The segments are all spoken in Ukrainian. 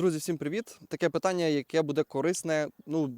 Друзі, всім привіт! Таке питання, яке буде корисне ну,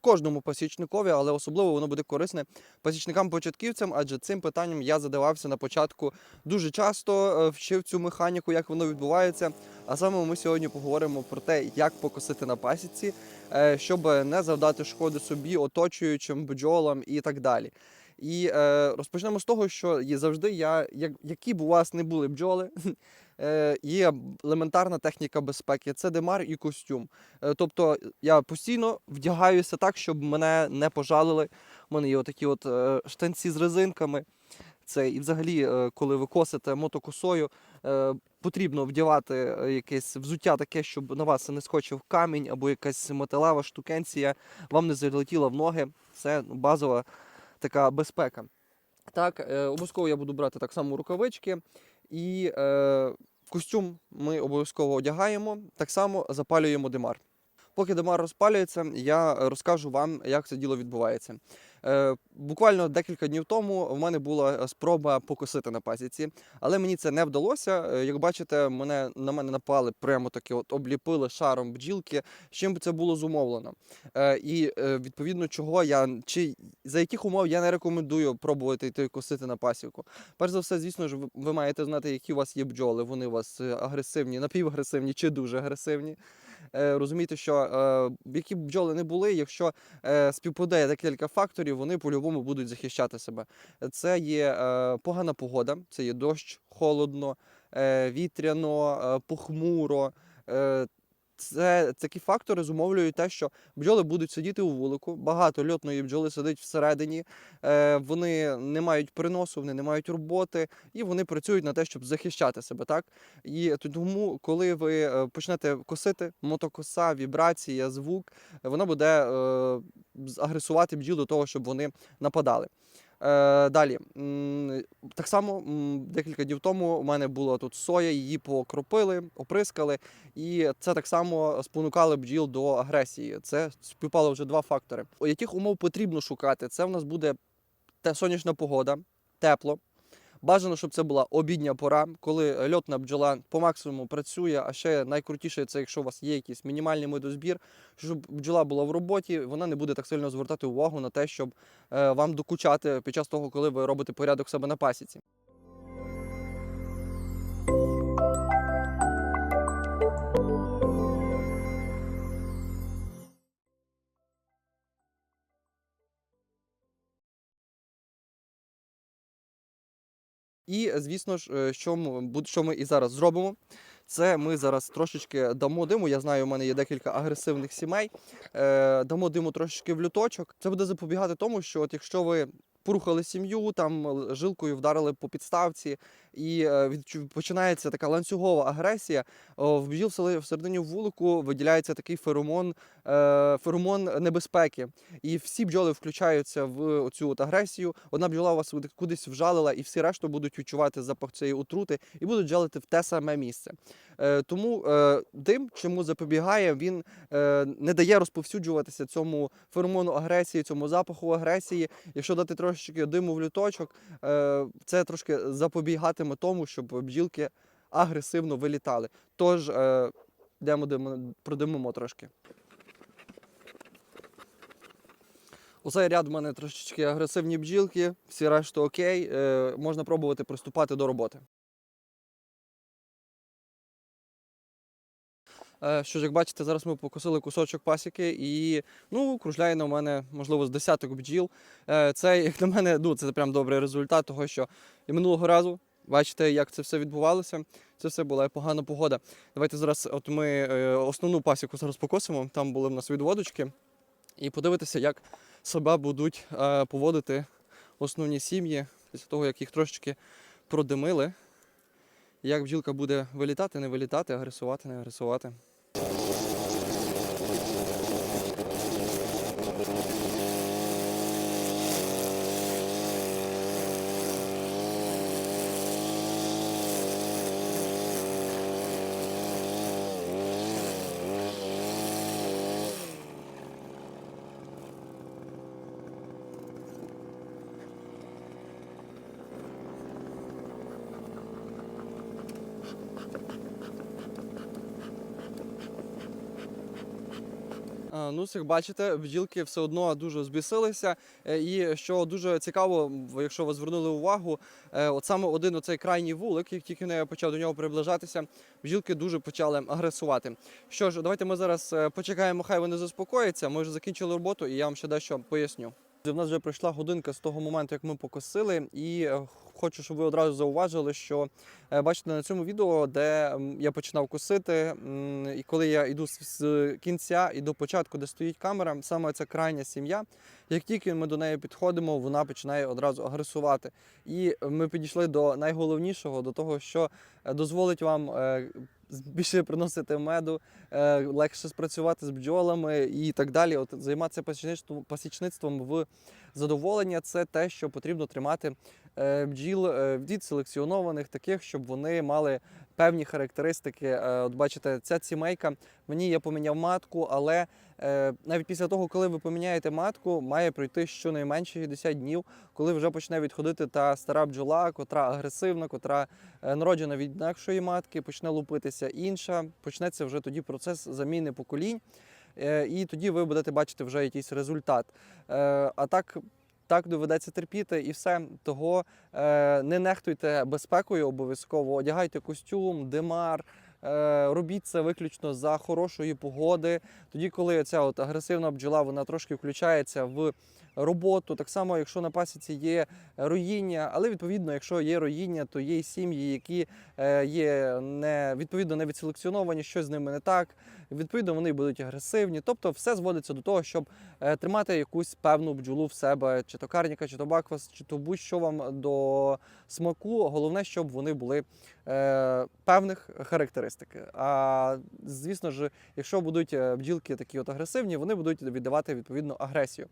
кожному пасічникові, але особливо воно буде корисне пасічникам-початківцям, адже цим питанням я задавався на початку дуже часто, е, вчив цю механіку, як воно відбувається. А саме ми сьогодні поговоримо про те, як покосити на пасіці, е, щоб не завдати шкоди собі, оточуючим бджолам і так далі. І е, розпочнемо з того, що є завжди я, як, які б у вас не були бджоли, е, є елементарна техніка безпеки це демар і костюм. Е, тобто я постійно вдягаюся так, щоб мене не пожалили. У мене є отакі от е, штанці з резинками. Це і взагалі, е, коли ви косите мотокосою, е, потрібно вдягати е, якесь взуття таке, щоб на вас не скочив камінь або якась металева штукенція, вам не залетіла в ноги. Це ну, базова така безпека. Так, е, обов'язково я буду брати так само рукавички і е, костюм ми обов'язково одягаємо, так само запалюємо димар. Поки димар розпалюється, я розкажу вам, як це діло відбувається. Е, буквально декілька днів тому в мене була спроба покосити на пасіці, але мені це не вдалося. Е, Як бачите, мене на мене напали прямо таки, от обліпили шаром бджілки. З чим це було зумовлено? Е, і відповідно чого я чи за яких умов я не рекомендую пробувати йти косити на пасіку. Перш за все, звісно ж, ви- маєте знати, які у вас є бджоли. Вони у вас агресивні, напівагресивні чи дуже агресивні. Е, Розумієте, що е, які б бджоли не були, якщо е, співпадає декілька факторів, вони по-любому будуть захищати себе. Це є погана погода, це є дощ, холодно, вітряно, похмуро. Це такі фактори зумовлюють те, що бджоли будуть сидіти у вулику. Багато льотної бджоли сидить всередині. Е, вони не мають приносу, вони не мають роботи, і вони працюють на те, щоб захищати себе. Так і тому, коли ви е, почнете косити, мотокоса, вібрація, звук, вона буде е, агресувати бджіл до того, щоб вони нападали. Е, далі, так само декілька днів тому у мене була тут соя, її покропили, оприскали, і це так само спонукало бджіл до агресії. Це співпало вже два фактори. У яких умов потрібно шукати? Це в нас буде те сонячна погода, тепло. Бажано, щоб це була обідня пора, коли льотна бджола по максимуму працює. А ще найкрутіше це, якщо у вас є якийсь мінімальний медозбір, щоб бджола була в роботі, вона не буде так сильно звертати увагу на те, щоб е, вам докучати під час того, коли ви робите порядок себе на пасіці. І, звісно ж, е, що ми, що ми і зараз зробимо. Це ми зараз трошечки дамо диму. Я знаю, у мене є декілька агресивних сімей. Е, дамо диму трошечки в люточок. Це буде запобігати тому, що от якщо ви порухали сім'ю, там жилкою вдарили по підставці, і е, починається така ланцюгова агресія, в бджіл всередині вулику виділяється такий феромон, е, феромон небезпеки. І всі бджоли включаються в цю агресію. Одна бджола вас кудись вжалила, і всі решту будуть відчувати запах цієї отрути і будуть жалити в те саме місце. Е, тому е, дим, чому запобігає, він е, не дає розповсюджуватися цьому феромону агресії, цьому запаху агресії. Якщо дати трошечки диму в люточок, це трошки запобігатиме тому, щоб бджілки агресивно вилітали. Тож йдемо продимимо трошки. У цей ряд в мене трошечки агресивні бджілки, всі решту окей. Можна пробувати приступати до роботи. Що ж, як бачите, зараз ми покосили кусочок пасіки і ну, кружляє на мене, можливо, з десяток бджіл. Е, Це, як на мене, ну, це прям добрий результат, того що і минулого разу, бачите, як це все відбувалося. Це все була погана погода. Давайте зараз от ми е, основну пасіку зараз покосимо. Там були в нас відводочки. І подивитися, як себе будуть е, поводити основні сім'ї після того, як їх трошечки продимили. Як бджілка буде вилітати, не вилітати, агресувати, не агресувати. Ну, як бачите, бджілки все одно дуже збісилися. Е, І що дуже цікаво, якщо ви звернули увагу, е, от саме один оцей крайній вулик, як тільки не почав до нього приближатися, бджілки дуже почали агресувати. Що ж, давайте ми зараз е, почекаємо, хай вони заспокояться. Ми вже закінчили роботу, і я вам ще дещо поясню. У нас вже пройшла годинка з того моменту, як ми покосили, і е, хочу, щоб ви одразу зауважили, що е, бачите на цьому відео, де я починав косити, і коли я йду з- кінця і до початку, де стоїть камера, саме ця крайня сім'я. Як тільки ми до неї підходимо, вона починає одразу агресувати. І ми підійшли до найголовнішого, до того, що е, дозволить вам більше приносити меду, е, легше спрацювати з бджолами і так далі. От займатися пасічництвом, пасічництвом в задоволення це те, що потрібно тримати е, бджіл е, селекціонованих, таких, щоб вони мали певні характеристики. Е, От бачите, ця сімейка мені я поміняв матку, але е, навіть після того, коли ви поміняєте матку, має пройти щонайменше 60 днів, коли вже почне відходити та стара бджола, котра агресивна, котра народжена від інакшої матки, почне лупитися інша. Почнеться вже тоді процес заміни поколінь, і тоді ви будете бачити вже якийсь результат. А так. Так доведеться терпіти і все. Того е, не нехтуйте безпекою обов'язково, одягайте костюм, димар, е, робіть це виключно за хорошої погоди. Тоді, коли ця от агресивна бджола вона трошки включається в роботу. Так само, якщо на пасіці є роїння, але відповідно, якщо є роїння, то є сім'ї, які е, є не відповідно не відселекціоновані, щось з ними не так. Відповідно, вони будуть агресивні. Тобто, все зводиться до того, щоб е, тримати якусь певну бджолу в себе, чи то карніка, чи то баквас, чи то будь-що вам до смаку. Головне, щоб вони були е, певних характеристик. А звісно ж, якщо будуть е, бджілки такі от агресивні, вони будуть віддавати відповідно агресію.